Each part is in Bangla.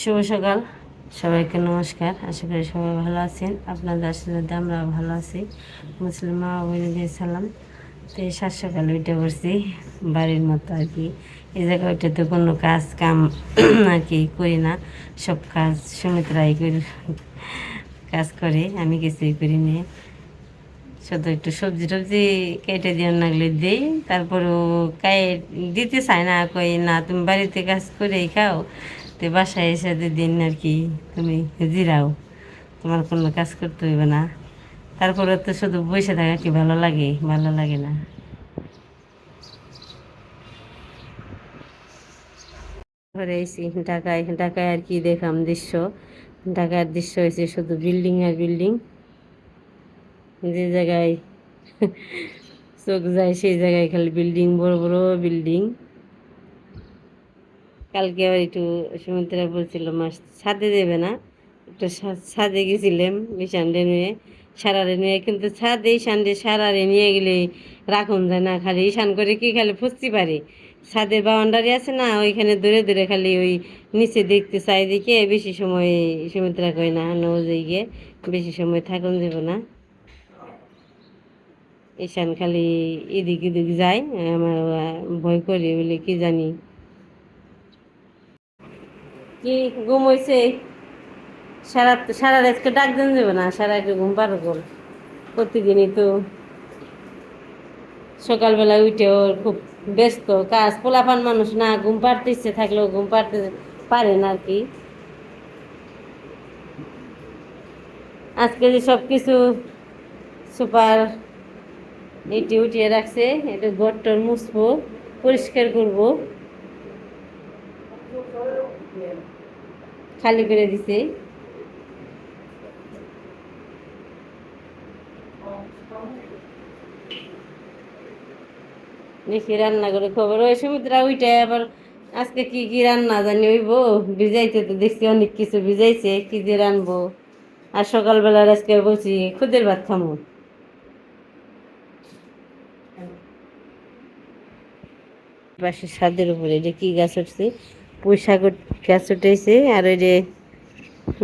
শুভ সকাল। সবাইকে নমস্কার। আশা করি সবাই ভালো আছেন। আপনাদের আশীর্বাদে আমরা ভালো আছি। মুসলিম মা বোনদের সালাম। তো এই সাত সকালে উঠে পড়ছি বাড়ির মতো আর কি। এই ওইটা তো কোনো কাজ কাম আর কি করি না। সব কাজ সুমিত্রাই করি, কাজ করে। আমি কিছুই করি নিয়ে শুধু একটু সবজি টবজি কেটে দিয়ে লাগলে দিই, তারপরেও কাই দিতে চায় না, কই না, তুমি বাড়িতে কাজ করেই খাও। তো বাসায় এসে দিন আর কি তুমি জিরাও তোমার কোনো কাজ করতে হইবে না। তারপরে তো শুধু বসে থাকা কি ভালো লাগে? ভালো লাগে না। ঘরে এসি ঢাকায় ঢাকায় আর কি দেখাম দৃশ্য। ঢাকার দৃশ্য হয়েছে শুধু বিল্ডিং আর বিল্ডিং। যে জায়গায় চোখ যায় সেই জায়গায় খালি বিল্ডিং, বড় বড় বিল্ডিং। কালকে আবার একটু সুমিত্রা বলছিল মাস ছাদে দেবে না। একটু ছাদে গেছিলাম বিশানডে নিয়ে, সারারে নিয়ে, কিন্তু ছাদে সানডে সারারে নিয়ে গেলে রাখুন যায় না, খালি ঈশান করে কি খালি ফুসতে পারে? ছাদের বাউন্ডারি আছে না, ওইখানে দূরে দূরে খালি ওই নিচে দেখতে চাই দেখে বেশি সময় সুমিত্রা কয়, না, নো গিয়ে বেশি সময় থাকুন যাব না। ঈশান খালি এদিক এদিক যায়, আমার ভয় করি বলে, কি জানি? কি ঘুম হয়েছে সারা সারা রাতকে ডাক দেন যাবে না, সারা একটু ঘুম পারো গোল প্রতিদিনই তো সকালবেলা উঠে ওর খুব ব্যস্ত কাজ, পোলাপান মানুষ না, ঘুম পাড়তে ইচ্ছে থাকলেও ঘুম পাড়তে পারে না আর কি। আজকে যে সব কিছু সুপার এটি উঠিয়ে রাখছে একটু গট্টর মুছবো, পরিষ্কার করব। খালি করে দিছে। দেখি রান্না করে খবর। ওই সুমিত্রা ওইটা আবার আজকে কি কি রান্না জানি হইব? ভিজাইতে তো দেখছি অনেক কিছু ভিজাইছে, কি যে রানবো? আর সকালবেলার আজকে বলছি খুদের ভাত খামো। পাশে ছাদের উপরে এটা কি গাছ উঠছে? পুঁই শাক গাছ উঠেছে আর ওই যে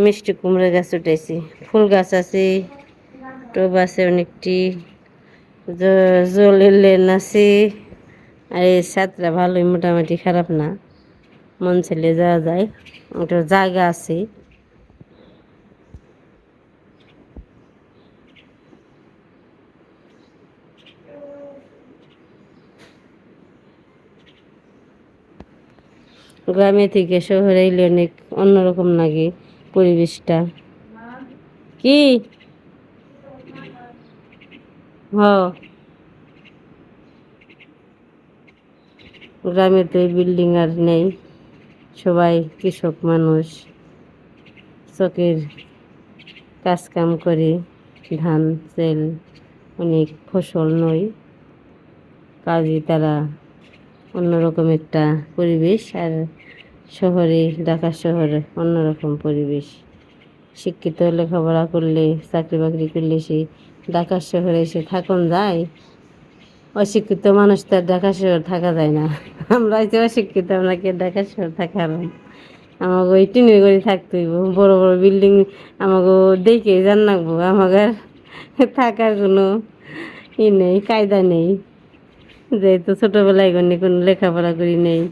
মিষ্টি কুমড়া গাছ উঠেছে। ফুল গাছ আছে টব আছে অনেকটি জলের লেন আছে। আর এই ছাদটা ভালোই মোটামুটি খারাপ না, মন ছেলে যাওয়া যায় ওটা জায়গা আছে। গ্রামে থেকে শহরে এলে অনেক অন্যরকম লাগে পরিবেশটা? কি? হ। গ্রামে তো বিল্ডিং আর নেই। সবাই কৃষক মানুষ। চকের কাজ কাম করে ধান তেল অনেক ফসল নয়। কাজে তারা অন্যরকম একটা পরিবেশ। আর শহরে, ঢাকা শহরে অন্যরকম পরিবেশ। শিক্ষিত লেখাপড়া করলে চাকরি বাকরি করলে সে ঢাকা শহরে এসে থাকুন যায়। অশিক্ষিত মানুষ তো ঢাকা শহর থাকা যায় না। আমরা যে অশিক্ষিত, আমরা কে ঢাকা শহর থাকার আমাকে ওই টিনের করে থাকতে হইব। বড় বড় বিল্ডিং আমাকে দেখে জান লাগবো। আমাকে থাকার কোনো ই নেই, কায়দা নেই। যেহেতু ছোটোবেলায় কোনো লেখাপড়া করি নেই।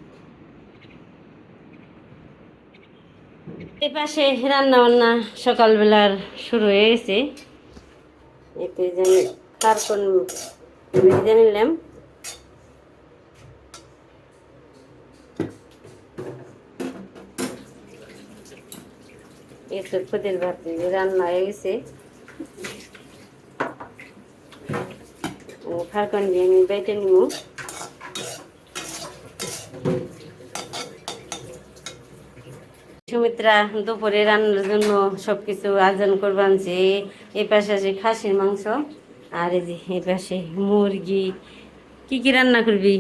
এই পাশে রান্না বান্না সকালবেলার শুরু হয়ে গেছে। এতে যেন কার্পন ভেজে নিলাম। এই তো খুদের ভাত রান্না হয়ে গেছে। খারকন দিয়ে আমি বেটে নিব। সুমিত্রা দুপুরে রান্নার জন্য সব কিছু আয়োজন করব আনছে। এই পাশে আছে খাসির মাংস, আর এই যে এই পাশে মুরগি। কি কি রান্না করবি?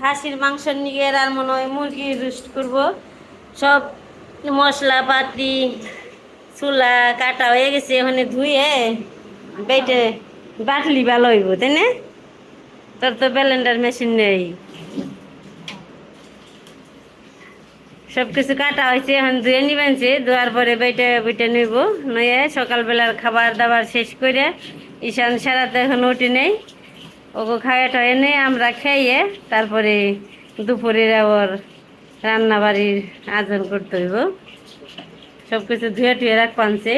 খাসির মাংস নিয়ে আর মনে হয় মুরগি রোস্ট করব। সব মশলা পাতি চুলা কাটা হয়ে গেছে ওখানে ধুয়ে বেটে বাটলি ভালো হইব, তাই না? তোর তো ব্যালেন্ডার মেশিন নেই। সব কিছু কাটা হয়েছে, এখন ধুয়ে নিবেনছে ধোয়ার পরে বেটে বেটে নিব, নয়ে সকালবেলার খাবার দাবার শেষ করে, ঈশান সারাতে এখন উঠি নেই ওকে খাওয়া টাওয়া নেই, আমরা খেয়ে তারপরে দুপুরের আবার রান্না বাড়ির আয়োজন করতে হইব। সব কিছু ধুয়ে টুয়ে রাখ পানছে।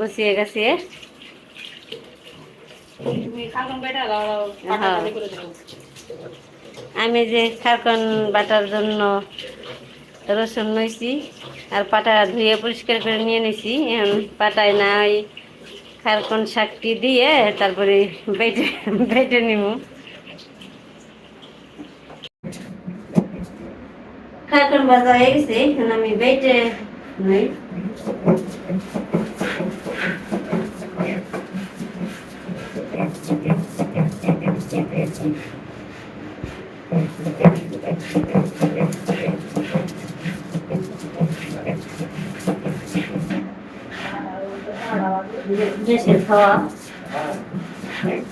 বসিয়ে গেছে। হ্যাঁ। আমি যে খারকন বাটার জন্য রসুন নইছি আর পাটা ধুয়ে পরিষ্কার করে নিয়ে নিছি। এখন পাটায় না ওই খারকন শাকটি দিয়ে তারপরে বেটে বেটে নিব খারকন ভাজা হয়ে গেছে এখন আমি বেটে নই দেশের খাওয়া তো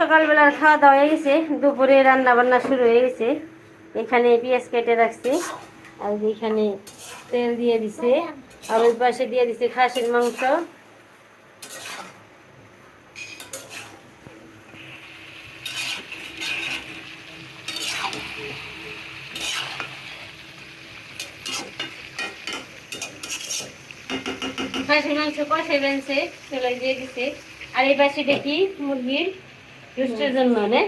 সকালবেলার খাওয়া দাওয়া হয়ে গেছে, দুপুরে রান্না বান্না শুরু হয়ে গেছে। এখানে পেঁয়াজ কেটে রাখছে, আর এখানে তেল দিয়ে দিছে, আর ওই পাশে দিয়ে দিছে খাসির মাংস। খাসির মাংস কষে বেনছে চলে দিয়ে দিছে। আর এই পাশে দেখি মুরগির রুস্টের জন্য না?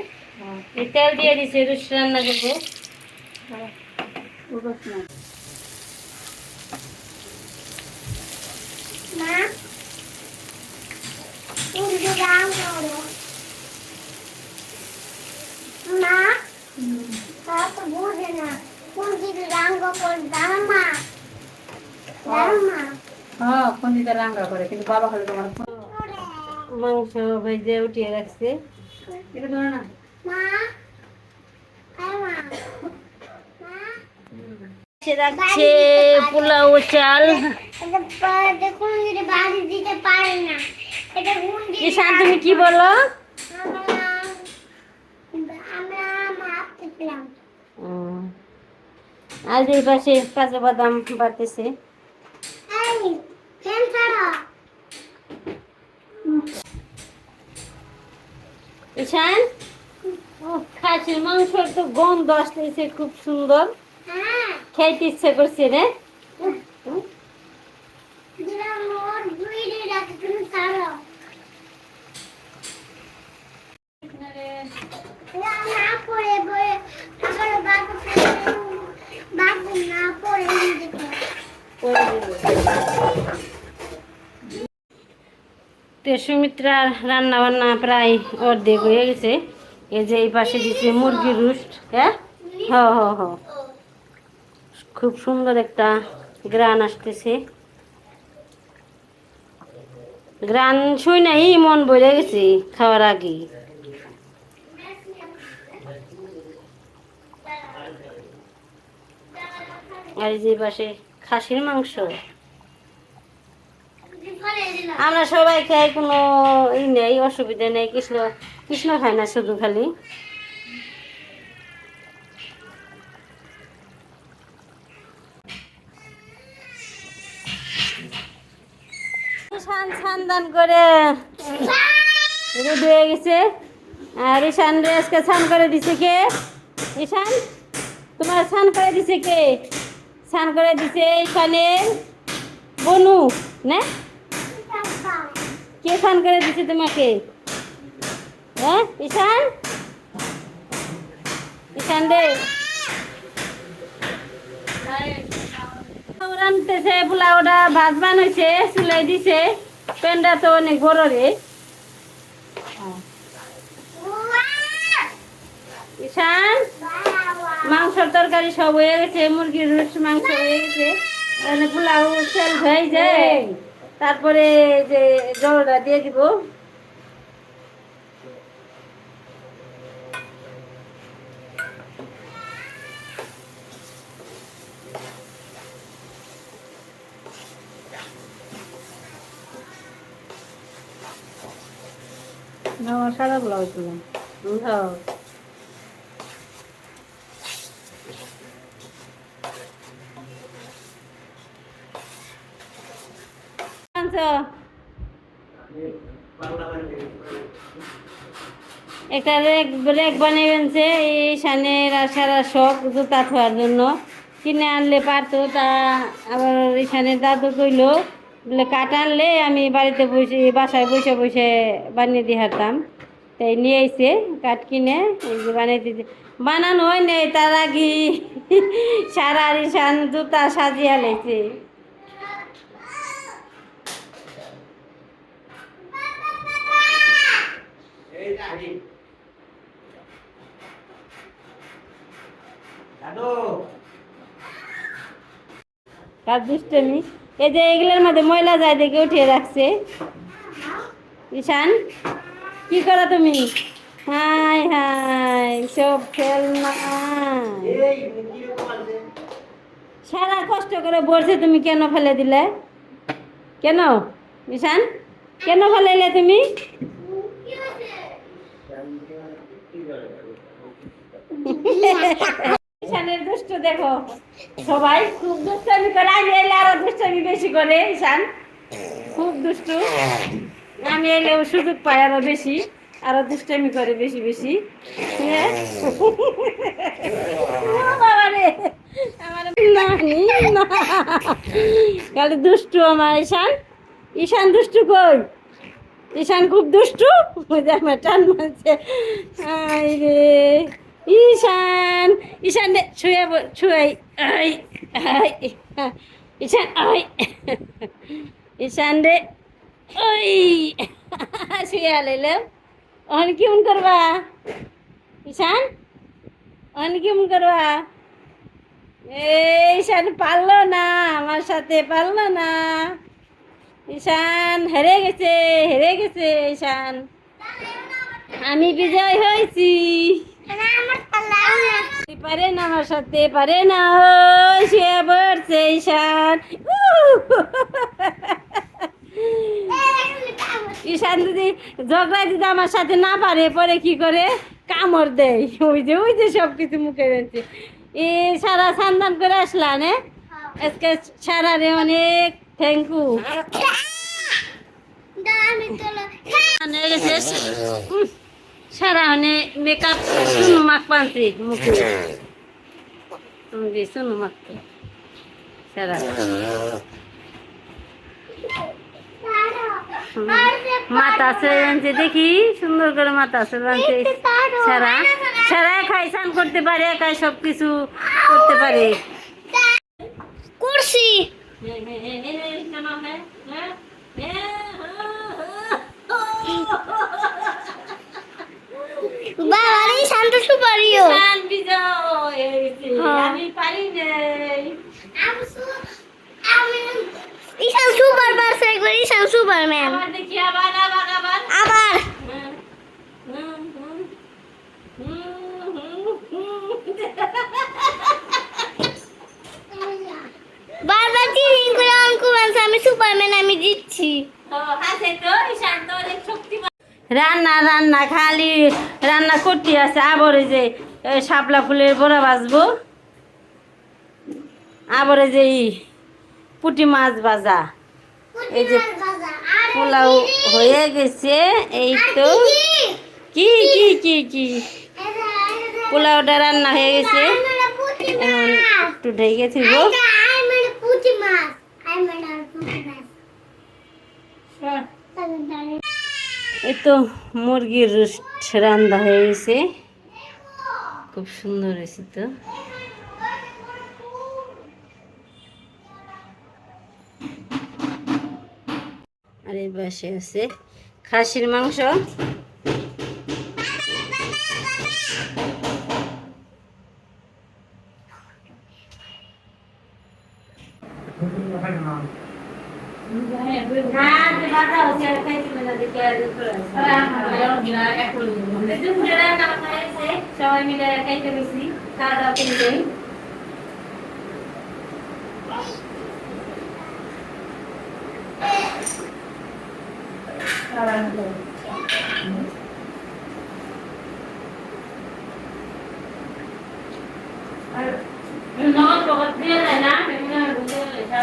এই তেল দিয়ে দিছে রুস্ট রান্না করব মা তা তো বুঝে না। মুরগি রাম করে দাও মা দাও মা। হ্যাঁ খন্ডিতে রান্না করে কিন্তু বাবা হলে তোমার মাংস ভেজে উঠিয়ে রাখছে। এটা ধরে না। রাখছে পোলাও চাল। ঈশান তুমি কি বলো? আজ এই পাশে কাজু বাদাম বাড়তেছে। ও খাসির মাংসর তো গন্ধ আসতেছে খুব সুন্দর। খেতে খাইতে ইচ্ছে করছে রে দিলাম ওর দুই দিন রাতে তুমি ছাড়ো না না পড়ে পড়ে আবার বাবু বাবু না পড়ে দেখো তো সুমিত্রার রান্না বান্না প্রায় অর্ধেক হয়ে গেছে। এই যে এই পাশে দিচ্ছে মুরগির রুস্ট হ্যাঁ? হ হ হ। খুব সুন্দর একটা গ্রান আসতেছে। গ্রান শুই নাই, মন ভরে গেছে খাওয়ার আগে। আর যে পাশে খাসির মাংস। আমরা সবাই খাই, কোনো ই নেই, অসুবিধা নেই, কৃষ্ণ কৃষ্ণ খায় না শুধু খালি। ছান করে রেডি হয়ে গেছে। আর ঈশান রেসকে স্নান করে দিছে কে? ঈশান তোমার স্নান করে দিছে কে? স্নান করে দিছে এখানে বনু, না? কে স্নান করে দিছে তোমাকে? হ্যাঁ ঈশান? ঈশান রে রানতেছে পোলাওটা ভাত বানাইছে, চুলাই দিছে। প্যানটা তো অনেক বড় রে। ঈশান, মাংসর তরকারি সব হয়ে গেছে, মুরগির মাংস হয়ে গেছে। পোলাও সেল হয়ে যায়। তারপরে যে জলটা দিয়ে দিব। সারা তুলাম হ্যাঁ। আনছো? একটা রেক রেক বানিয়ে আনছে, এই সানের সারা শখ জুতা থোয়ার জন্য। কিনে আনলে পারতো, তা আবার সানের দাদু কইলো, বলে, কাঠ আনলে আমি বাড়িতে বসে, বাসায় বসে বসে বানিয়ে দিয়ে হারতাম তাই নিয়ে আইছে, কাঠ কিনে, এই বানিয়ে দিতে বানানো হয় নাই, তার আগে সারা ঈশান জুতা সাজিয়ে লেছে কার দুষ্টমি এই যে এগুলোর মধ্যে ময়লা যায় দেখে উঠিয়ে রাখছে। ঈশান কি করো তুমি? হাই হাই সব খেলনা সারা কষ্ট করে বলছে তুমি কেন ফেলে দিলে? কেন? ঈশান কেন ফেলাইলে তুমি? ঈশানের দুষ্ট দেখো। সবাই খুব দুষ্টামি করে, আমি এলে আরও দুষ্টামি বেশি করে, ঈশান। খুব দুষ্টু। আমি এলেও সুযোগ পাই আরও বেশি, আরও দুষ্টামি করে বেশি বেশি। হ্যাঁ? খালি দুষ্টু আমার ঈশান। ঈশান দুষ্টু কই? ঈশান খুব দুষ্টু? আমার টান মারছে। আই রে! ঈশান ঈশান ছুঁয়ে ছুঁয়াই আই আই ঈশান আই ঈশান রে ওই, শুয়ে আলাইলাম অন কেমন করবা? ঈশান অন কেমন করবা? এই, ঈশান পারল না, আমার সাথে পারল না। ঈশান, হেরে গেছে হেরে গেছে, ঈশান। আমি বিজয় হয়েছি। পারে না আমার সাথে পারে না ও সে পড়ছে ঈশান উহ! ঈশান যদি ঝগড়া যদি আমার সাথে না পারে পরে কি করে? কামড় দেয়। ওই যে ওই যে সব কিছু মুখে রয়েছে এ সারা সান্দান করে আসলা নে? আজকে সারা রে অনেক থ্যাংক ইউ হয়ে গেছে সারা অনেক মেকআপ শুনু মাখ পানছি মুখে তুমি শুনু মাখ সারা মাথা আছে দেখি সুন্দর করে মাথা আনছে সারা সারা একাই স্নান করতে পারে একাই সব কিছু করতে পারে কুরসি শান্ত সুপারিও বিজয় আমি পারি নাই। ঈশান সুপার পারছে একবার ঈশান সুপারম্যান। আবার দেখি আবার আবার আবার। আবার। বারবার চিনিং করে অঙ্ক মানছে আমি সুপারম্যান আমি জিতছি। তো হাসে তো। রান্না রান্না খালি রান্না করতে আছে আবার ওই যে শাপলা ফুলের বড়া ভাজবো। আবার ওই যে পুঁটি মাছ ভাজা। এই যে পোলাও হয়ে গেছে এই তো। কি? কি কি কি পোলাওটা রান্না হয়ে গেছে। এখন একটু ঢেকে থিব এই তো মুরগির রান্না হয়ে গেছে। খুব সুন্দর হয়েছে তো। আর এই পাশে আছে খাসির মাংস। সবাই মিলে খাইতে গেছি খাওয়া দাওয়া করে নগদ পকত দিয়ে যায় না এমনি বুঝে লেখা